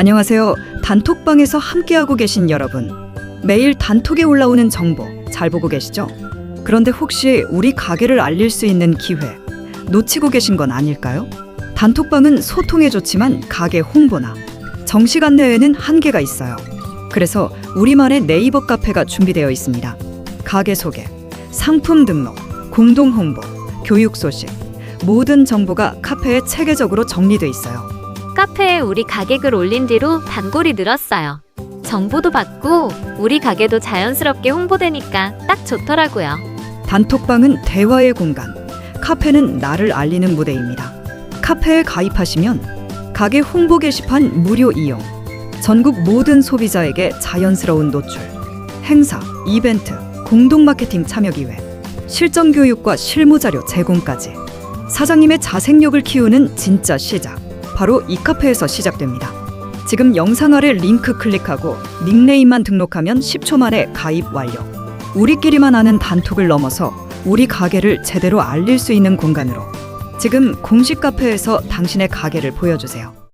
안녕하세요. 단톡방에서 함께하고 계신 여러분. 매일 단톡에 올라오는 정보 잘 보고 계시죠? 그런데 혹시 우리 가게를 알릴 수 있는 기회 놓치고 계신 건 아닐까요? 단톡방은 소통에 좋지만 가게 홍보나 정식 안내에는 한계가 있어요. 그래서 우리만의 네이버 카페가 준비되어 있습니다. 가게 소개, 상품 등록, 공동 홍보, 교육 소식 모든 정보가 카페에 체계적으로 정리돼 있어요. 카페에 우리 가게글 올린 뒤로 단골이 늘었어요. 정보도 받고 우리 가게도 자연스럽게 홍보되니까 딱 좋더라고요. 단톡방은 대화의 공간, 카페는 나를 알리는 무대입니다. 카페에 가입하시면 가게 홍보 게시판 무료 이용, 전국 모든 소비자에게 자연스러운 노출, 행사, 이벤트, 공동 마케팅 참여 기회, 실전 교육과 실무 자료 제공까지 사장님의 자생력을 키우는 진짜 시작. 바로 이 카페에서 시작됩니다. 지금 영상 아래 링크 클릭하고 닉네임만 등록하면 10초 만에 가입 완료. 우리끼리만 아는 단톡을 넘어서 우리 가게를 제대로 알릴 수 있는 공간으로 지금 공식 카페에서 당신의 가게를 보여주세요.